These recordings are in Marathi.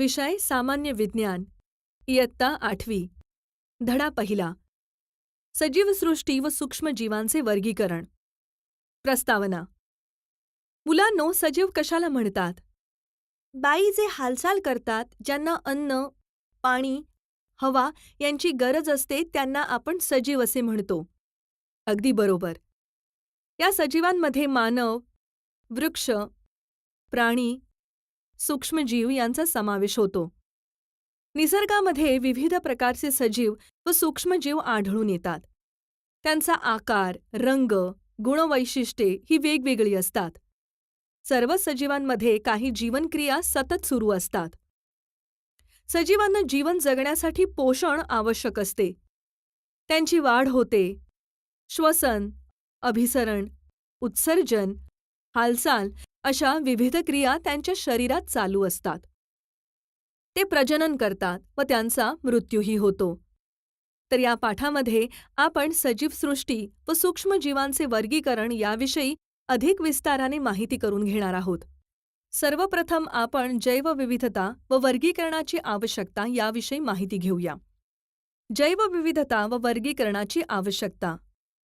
विषय सामान्य विज्ञान. इयत्ता आठवी. धडा पहिला. सजीवसृष्टी व सूक्ष्मजीवांचे वर्गीकरण. प्रस्तावना. मुलांनो सजीव कशाला म्हणतात? बाई जे हालचाल करतात ज्यांना अन्न पाणी हवा यांची गरज असते त्यांना आपण सजीव असे म्हणतो. अगदी बरोबर. या सजीवांमध्ये मानव वृक्ष प्राणी सूक्ष्मजीव यांचा समावेश होतो. निसर्गामध्ये विविध प्रकारचे सजीव व सूक्ष्मजीव आढळून येतात. त्यांचा आकार रंग गुणवैशिष्ट्ये ही वेगवेगळी असतात. सर्व सजीवांमध्ये काही जीवनक्रिया सतत सुरू असतात. सजीवांना जीवन जगण्यासाठी पोषण आवश्यक असते. त्यांची वाढ होते. श्वसन अभिसरण उत्सर्जन हालचाल अशा विविध क्रिया त्यांच्या शरीरात चालू असतात. ते प्रजनन करतात व त्यांचा मृत्यूही होतो. तर या पाठामध्ये आपण सजीवसृष्टी व सूक्ष्मजीवांचे वर्गीकरण याविषयी अधिक विस्ताराने माहिती करून घेणार आहोत. सर्वप्रथम आपण जैवविविधता व वर्गीकरणाची आवश्यकता याविषयी माहिती घेऊया. जैवविविधता व वर्गीकरणाची आवश्यकता.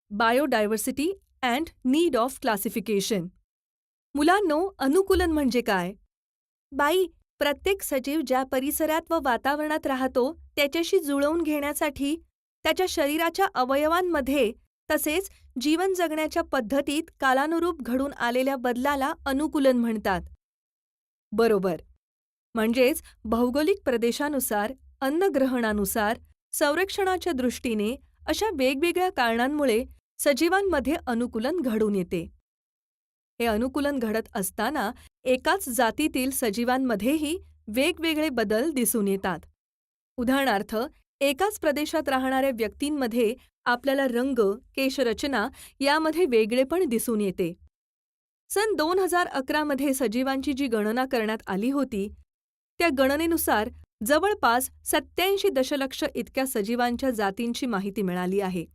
Biodiversity and need of classification. मुलांनो अनुकूलन म्हणजे काय? बाई प्रत्येक सजीव ज्या परिसरात व वातावरणात राहतो त्याच्याशी जुळवून घेण्यासाठी त्याच्या शरीराच्या अवयवांमध्ये तसेच जीवन जगण्याच्या पद्धतीत कालानुरूप घडून आलेल्या बदलाला अनुकूलन म्हणतात. बरोबर. म्हणजेच भौगोलिक प्रदेशानुसार अन्नग्रहणानुसार संरक्षणाच्या दृष्टीने अशा वेगवेगळ्या कारणांमुळे सजीवांमध्ये अनुकूलन घडून येते. हे अनुकूलन घडत असताना एकाच जातीतील सजीवांमध्येही वेगवेगळे बदल दिसून येतात. उदाहरणार्थ एकाच प्रदेशात राहणाऱ्या व्यक्तींमध्ये आपल्याला रंग केशरचना यामध्ये वेगळेपण दिसून येते. सन दोन हजार अकरामध्ये सजीवांची जी गणना करण्यात आली होती त्या गणनेनुसार जवळपास सत्याऐंशी दशलक्ष इतक्या सजीवांच्या जातींची माहिती मिळाली आहे.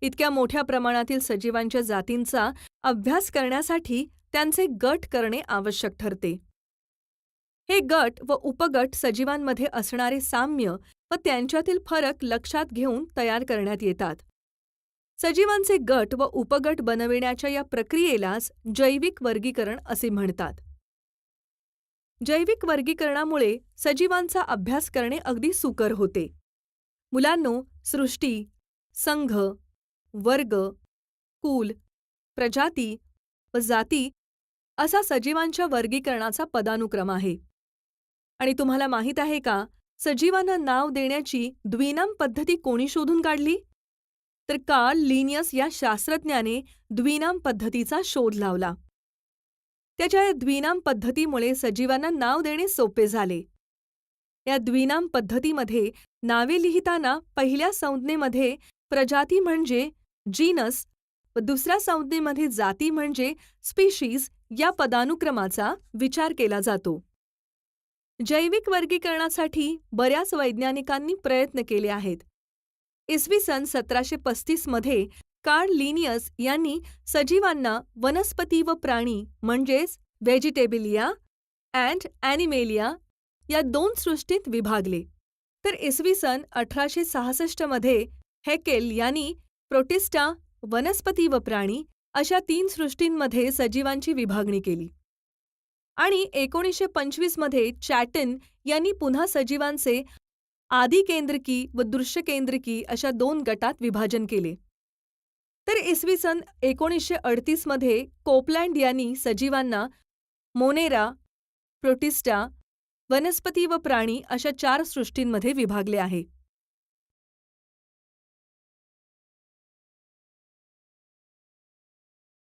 इतक्या मोठ्या प्रमाणातील सजीवांच्या जातींचा अभ्यास करण्यासाठी त्यांचे गट करणे आवश्यक ठरते. हे गट व उपगट सजीवांमध्ये असणारे साम्य व त्यांच्यातील फरक लक्षात घेऊन तयार करण्यात येतात. सजीवांचे गट व उपगट बनविण्याच्या या प्रक्रियेलाच जैविक वर्गीकरण असे म्हणतात. जैविक वर्गीकरणामुळे सजीवांचा अभ्यास करणे अगदी सुकर होते. मुलांनो सृष्टी संघ वर्ग कुल प्रजाती व जाती असा सजीवांच्या वर्गीकरणाचा पदानुक्रम आहे. आणि तुम्हाला माहीत आहे का सजीवांना नाव देण्याची द्विनाम पद्धती कोणी शोधून काढली? तर कार्ल लिनियस या शास्त्रज्ञाने द्विनाम पद्धतीचा शोध लावला. त्याच्या या द्विनाम पद्धतीमुळे सजीवांना नाव देणे सोपे झाले. या द्विनाम पद्धतीमध्ये नावे लिहिताना पहिल्या संज्ञेमध्ये प्रजाती म्हणजे जीनस व दुसऱ्या संज्ञेमध्ये जाती म्हणजे स्पीशीज या पदानुक्रमाचा विचार केला जातो. जैविक वर्गीकरणासाठी बऱ्याच वैज्ञानिकांनी प्रयत्न केले आहेत. इसवी सन सतराशे पस्तीसमध्ये कार्ल लिनियस यांनी सजीवांना वनस्पती व प्राणी म्हणजेच व्हेजिटेबिलिया अँड ॲनिमेलिया या दोन सृष्टीत विभागले. तर इसवी सन अठराशे सहासष्टमध्ये हेकेल यांनी प्रोटिस्टा वनस्पती व प्राणी अशा तीन सृष्टींमध्ये सजीवांची विभागणी केली. आणि एकोणीसशे पंचवीसमध्ये चॅटन यांनी पुन्हा सजीवांचे आदिकेंद्रकी व दृश्यकेंद्रकी अशा दोन गटात विभाजन केले. तर इसवी सन एकोणीसशे अडतीसमध्ये कोपलँड यांनी सजीवांना मोनेरा प्रोटिस्टा वनस्पती व प्राणी अशा चार सृष्टींमध्ये विभागले आहे.